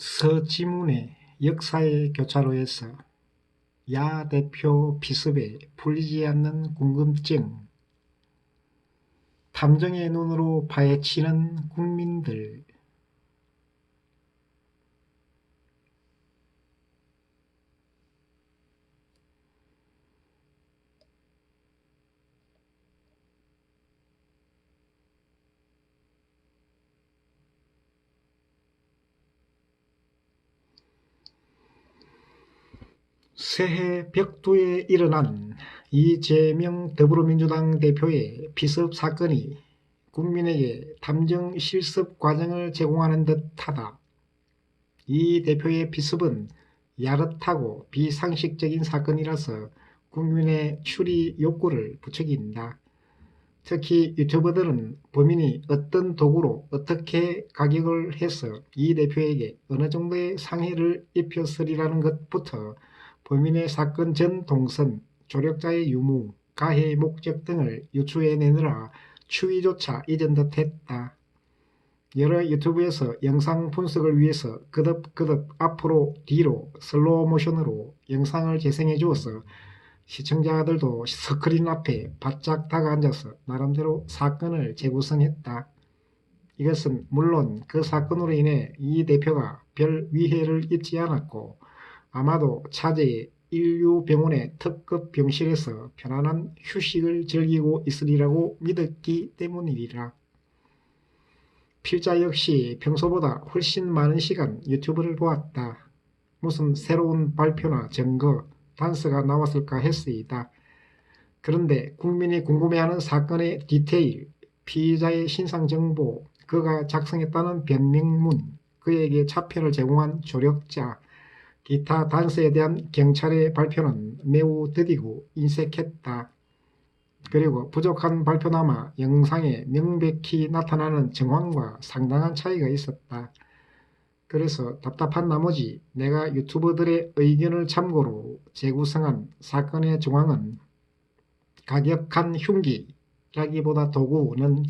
서지문의 역사의 교차로에서 야 대표 비습에 풀리지 않는 궁금증 탐정의 눈으로 파헤치는 국민들 새해 벽두에 일어난 이재명 더불어민주당 대표의 비습 사건이 국민에게 탐정 실습 과정을 제공하는 듯하다. 이 대표의 비습은 야릇하고 비상식적인 사건이라서 국민의 추리 욕구를 부추긴다. 특히 유튜버들은 범인이 어떤 도구로 어떻게 가격을 해서 이 대표에게 어느 정도의 상해를 입혔으리라는 것부터 범인의 사건 전 동선, 조력자의 유무, 가해 목적 등을 유추해내느라 추위조차 잊은 듯 했다. 여러 유튜브에서 영상 분석을 위해서 그득그득 앞으로 뒤로 슬로우 모션으로 영상을 재생해 주어서 시청자들도 스크린 앞에 바짝 다가앉아서 나름대로 사건을 재구성했다. 이것은 물론 그 사건으로 인해 이 대표가 별 위해를 입지 않았고 아마도 차제의 인류 병원의 특급 병실에서 편안한 휴식을 즐기고 있으리라고 믿었기 때문이리라. 필자 역시 평소보다 훨씬 많은 시간 유튜브를 보았다. 무슨 새로운 발표나 증거, 단서가 나왔을까 했으이다. 그런데 국민이 궁금해하는 사건의 디테일, 피의자의 신상정보, 그가 작성했다는 변명문, 그에게 차표를 제공한 조력자, 기타 단서에 대한 경찰의 발표는 매우 드디고 인색했다. 그리고 부족한 발표나마 영상에 명백히 나타나는 정황과 상당한 차이가 있었다. 그래서 답답한 나머지 내가 유튜버들의 의견을 참고로 재구성한 사건의 정황은 가격한 흉기라기보다 도구는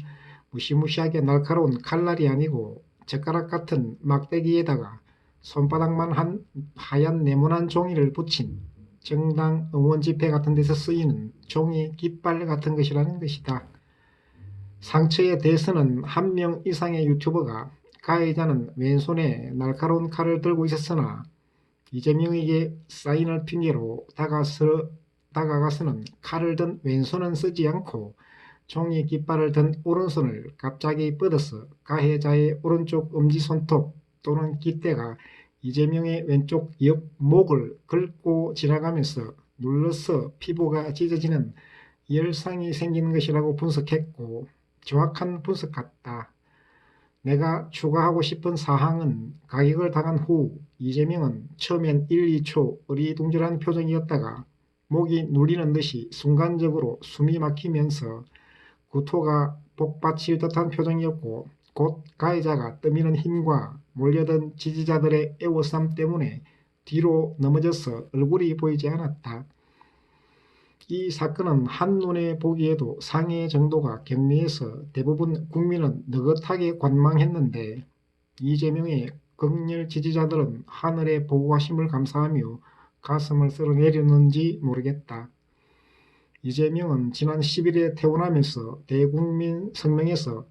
무시무시하게 날카로운 칼날이 아니고 젓가락 같은 막대기에다가 손바닥만 한 하얀 네모난 종이를 붙인 정당 응원 집회 같은 데서 쓰이는 종이 깃발 같은 것이라는 것이다. 상처에 대해서는 한 명 이상의 유튜버가 가해자는 왼손에 날카로운 칼을 들고 있었으나 이재명에게 사인을 핑계로 다가서, 다가가서는 칼을 든 왼손은 쓰지 않고 종이 깃발을 든 오른손을 갑자기 뻗어서 가해자의 오른쪽 엄지손톱 또는 깃대가 이재명의 왼쪽 옆 목을 긁고 지나가면서 눌러서 피부가 찢어지는 열상이 생기는 것이라고 분석했고 정확한 분석 같다. 내가 추가하고 싶은 사항은 가격을 당한 후 이재명은 처음엔 1, 2초 어리둥절한 표정이었다가 목이 눌리는 듯이 순간적으로 숨이 막히면서 구토가 복받칠 듯한 표정이었고 곧 가해자가 떠미는 힘과 몰려든 지지자들의 애워쌈 때문에 뒤로 넘어져서 얼굴이 보이지 않았다. 이 사건은 한눈에 보기에도 상해 정도가 경미해서 대부분 국민은 느긋하게 관망했는데 이재명의 극렬 지지자들은 하늘의 보고하심을 감사하며 가슴을 쓸어내렸는지 모르겠다. 이재명은 지난 10일에 퇴원하면서 대국민 성명에서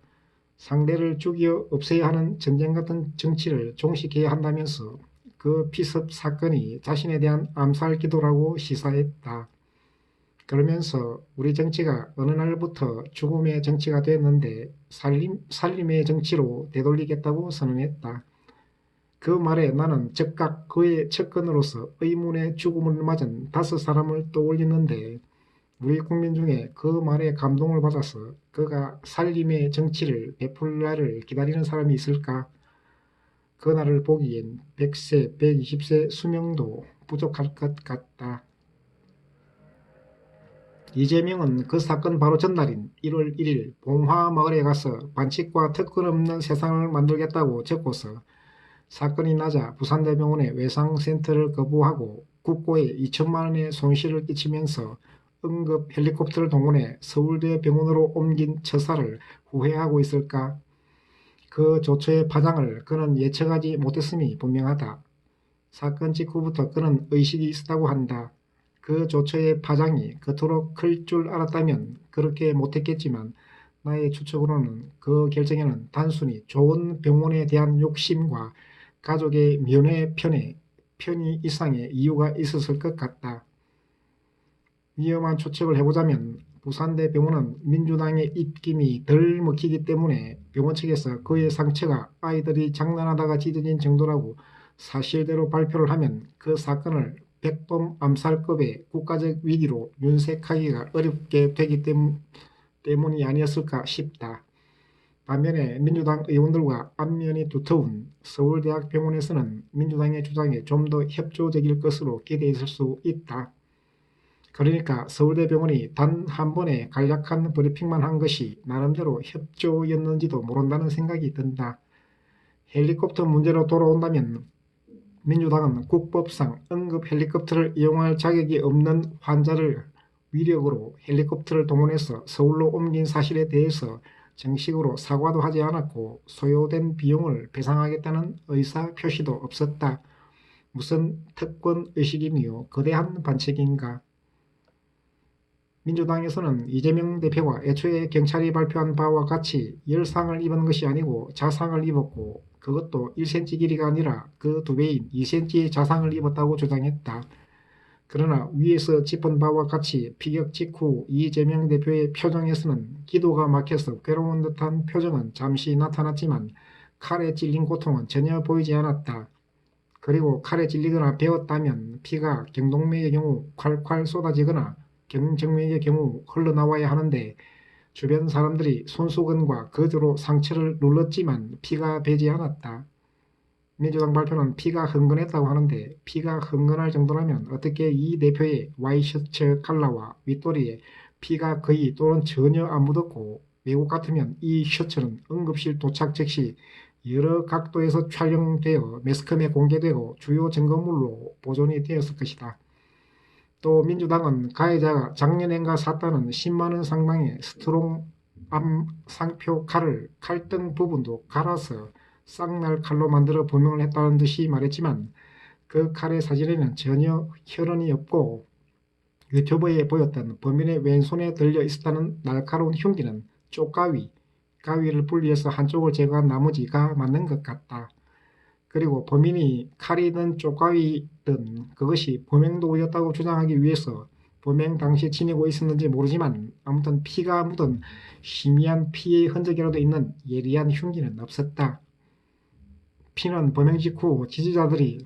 상대를 죽여 없애야 하는 전쟁 같은 정치를 종식해야 한다면서 그 피습 사건이 자신에 대한 암살 기도라고 시사했다. 그러면서 우리 정치가 어느 날부터 죽음의 정치가 됐는데 살림, 살림의 정치로 되돌리겠다고 선언했다. 그 말에 나는 즉각 그의 접근으로서 의문의 죽음을 맞은 다섯 사람을 떠올리는데 우리 국민 중에 그 말에 감동을 받아서 그가 살림의 정치를 베풀 날을 기다리는 사람이 있을까? 그 날을 보기엔 100세, 120세 수명도 부족할 것 같다. 이재명은 그 사건 바로 전날인 1월 1일 봉화마을에 가서 반칙과 특권 없는 세상을 만들겠다고 적고서 사건이 나자 부산대병원의 외상센터를 거부하고 국고에 2천만 원의 손실을 끼치면서 응급 헬리콥터를 동원해 서울대 병원으로 옮긴 처사를 후회하고 있을까? 그그 조처의 파장을 그는 예측하지 못했음이 분명하다. 사건 직후부터 그는 의식이 있었다고 한다. 그 조처의 파장이 그토록 클 줄 알았다면 그렇게 못했겠지만 나의 추측으로는 그 결정에는 단순히 좋은 병원에 대한 욕심과 가족의 면회 편에 편의 이상의 이유가 있었을 것 같다. 위험한 추측을 해보자면 부산대 병원은 민주당의 입김이 덜 먹히기 때문에 병원 측에서 그의 상처가 아이들이 장난하다가 찢어진 정도라고 사실대로 발표를 하면 그 사건을 백범 암살급의 국가적 위기로 윤색하기가 어렵게 되기 때문, 때문이 아니었을까 싶다. 반면에 민주당 의원들과 안면이 두터운 서울대학병원에서는 민주당의 주장에 좀 더 협조적일 것으로 기대했을 수 있다. 그러니까 서울대병원이 단 한 번의 간략한 브리핑만 한 것이 나름대로 협조였는지도 모른다는 생각이 든다. 헬리콥터 문제로 돌아온다면 민주당은 국법상 응급 헬리콥터를 이용할 자격이 없는 환자를 위력으로 헬리콥터를 동원해서 서울로 옮긴 사실에 대해서 정식으로 사과도 하지 않았고 소요된 비용을 배상하겠다는 의사 표시도 없었다. 무슨 특권 의식이며 거대한 반칙인가? 민주당에서는 이재명 대표가 애초에 경찰이 발표한 바와 같이 열상을 입은 것이 아니고 자상을 입었고 그것도 1cm 길이가 아니라 그 두 배인 2cm의 자상을 입었다고 주장했다. 그러나 위에서 짚은 바와 같이 피격 직후 이재명 대표의 표정에서는 기도가 막혀서 괴로운 듯한 표정은 잠시 나타났지만 칼에 찔린 고통은 전혀 보이지 않았다. 그리고 칼에 찔리거나 베었다면 피가 경동맥의 경우 콸콸 쏟아지거나 경정맥의 경우 흘러나와야 하는데 주변 사람들이 손수건과 거즈로 상처를 눌렀지만 피가 배지 않았다. 민주당 발표는 피가 흥건했다고 하는데 피가 흥건할 정도라면 어떻게 이 대표의 와이셔츠 칼라와 윗도리에 피가 거의 또는 전혀 안 묻었고 외국 같으면 이 셔츠는 응급실 도착 즉시 여러 각도에서 촬영되어 매스컴에 공개되고 주요 증거물로 보존이 되었을 것이다. 또 민주당은 가해자가 작년엔가 샀다는 10만원 상당의 스트롱 암 상표 칼을 칼등 부분도 갈아서 쌍날 칼로 만들어 범용을 했다는 듯이 말했지만 그 칼의 사진에는 전혀 혈흔이 없고 유튜브에 보였던 범인의 왼손에 들려 있었다는 날카로운 흉기는 쪽가위, 가위를 분리해서 한쪽을 제거한 나머지가 맞는 것 같다. 그리고 범인이 칼이든 쪽가위든 그것이 범행 도구였다고 주장하기 위해서 범행 당시 지니고 있었는지 모르지만 아무튼 피가 묻은 희미한 피의 흔적이라도 있는 예리한 흉기는 없었다. 피는 범행 직후 지지자들이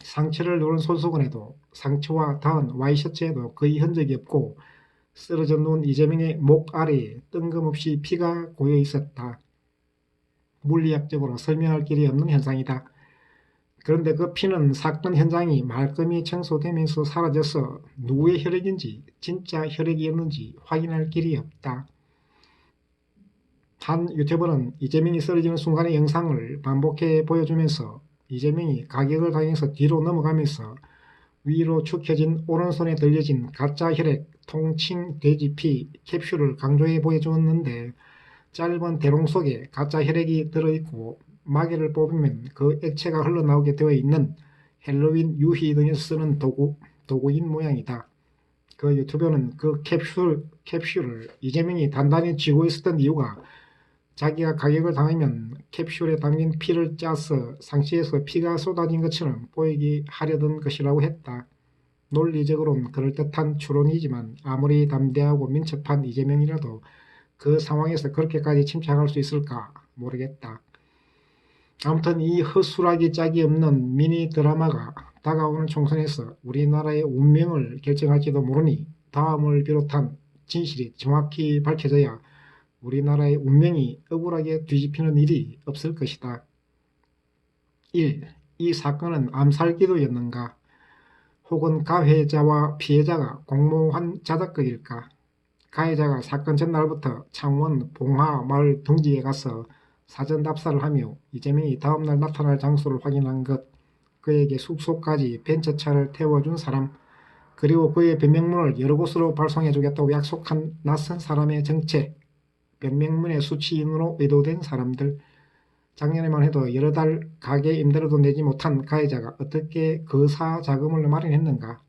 상처를 누른 손수건에도 상처와 닿은 와이셔츠에도 거의 흔적이 없고 쓰러져 누운 이재명의 목 아래에 뜬금없이 피가 고여 있었다. 물리학적으로 설명할 길이 없는 현상이다. 그런데 그 피는 사건 현장이 말끔히 청소되면서 사라져서 누구의 혈액인지 진짜 혈액이었는지 확인할 길이 없다. 한 유튜버는 이재명이 쓰러지는 순간의 영상을 반복해 보여주면서 이재명이 가격을 당해서 뒤로 넘어가면서 위로 축혀진 오른손에 들려진 가짜 혈액 통칭 돼지피 캡슐을 강조해 보여주었는데 짧은 대롱 속에 가짜 혈액이 들어있고 마개를 뽑으면 그 액체가 흘러나오게 되어 있는 헬로윈 유희 등에서 쓰는 도구, 도구인 모양이다. 그 유튜버는 그 캡슐, 캡슐을 이재명이 단단히 쥐고 있었던 이유가 자기가 가격을 당하면 캡슐에 담긴 피를 짜서 상시에서 피가 쏟아진 것처럼 보이게 하려던 것이라고 했다. 논리적으로는 그럴듯한 추론이지만 아무리 담대하고 민첩한 이재명이라도 그 상황에서 그렇게까지 침착할 수 있을까 모르겠다. 아무튼 이 허술하기 짝이 없는 미니 드라마가 다가오는 총선에서 우리나라의 운명을 결정할지도 모르니 다음을 비롯한 진실이 정확히 밝혀져야 우리나라의 운명이 억울하게 뒤집히는 일이 없을 것이다. 1. 이 사건은 암살기도였는가? 혹은 가해자와 피해자가 공모한 자작극일까? 가해자가 사건 전날부터 창원 봉화 마을 둥지에 가서 사전 답사를 하며 이재명이 다음날 나타날 장소를 확인한 것, 그에게 숙소까지 벤처차를 태워준 사람, 그리고 그의 변명문을 여러 곳으로 발송해주겠다고 약속한 낯선 사람의 정체, 변명문의 수치인으로 의도된 사람들, 작년에만 해도 여러 달 가게 임대료도 내지 못한 가해자가 어떻게 거사 자금을 마련했는가?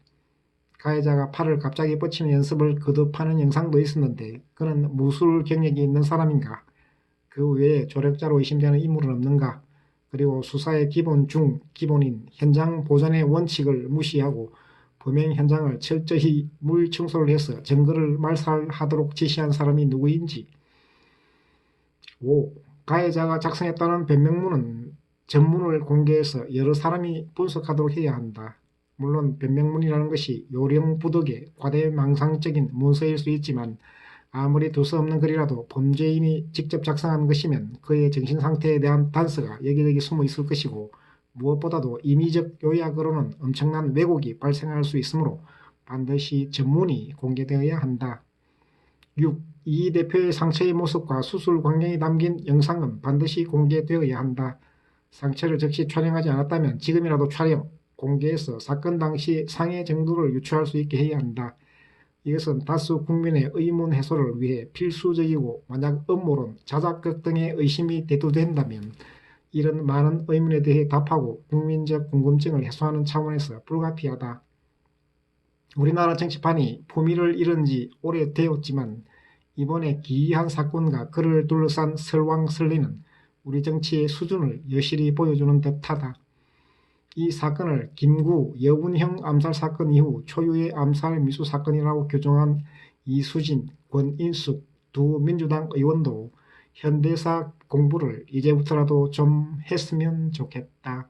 가해자가 팔을 갑자기 뻗치는 연습을 거듭하는 영상도 있었는데 그는 무술 경력이 있는 사람인가? 그 외에 조력자로 의심되는 인물은 없는가? 그리고 수사의 기본 중 기본인 현장 보존의 원칙을 무시하고 범행 현장을 철저히 물 청소를 해서 증거를 말살하도록 지시한 사람이 누구인지 5. 가해자가 작성했다는 변명문은 전문을 공개해서 여러 사람이 분석하도록 해야 한다. 물론 변명문이라는 것이 요령부득의 과대망상적인 문서일 수 있지만 아무리 두서없는 글이라도 범죄인이 직접 작성한 것이면 그의 정신상태에 대한 단서가 여기저기 숨어 있을 것이고 무엇보다도 임의적 요약으로는 엄청난 왜곡이 발생할 수 있으므로 반드시 전문이 공개되어야 한다. 6. 이 대표의 상처의 모습과 수술 광경이 담긴 영상은 반드시 공개되어야 한다. 상처를 즉시 촬영하지 않았다면 지금이라도 촬영, 공개해서 사건 당시 상해 정도를 유추할 수 있게 해야 한다. 이것은 다수 국민의 의문 해소를 위해 필수적이고 만약 음모론, 자작극 등의 의심이 대두된다면 이런 많은 의문에 대해 답하고 국민적 궁금증을 해소하는 차원에서 불가피하다. 우리나라 정치판이 품위를 잃은 지 오래되었지만 이번에 기이한 사건과 그를 둘러싼 설왕설래는 우리 정치의 수준을 여실히 보여주는 듯하다. 이 사건을 김구 여운형 암살 사건 이후 초유의 암살 미수 사건이라고 규정한 이수진, 권인숙 두 민주당 의원도 현대사 공부를 이제부터라도 좀 했으면 좋겠다.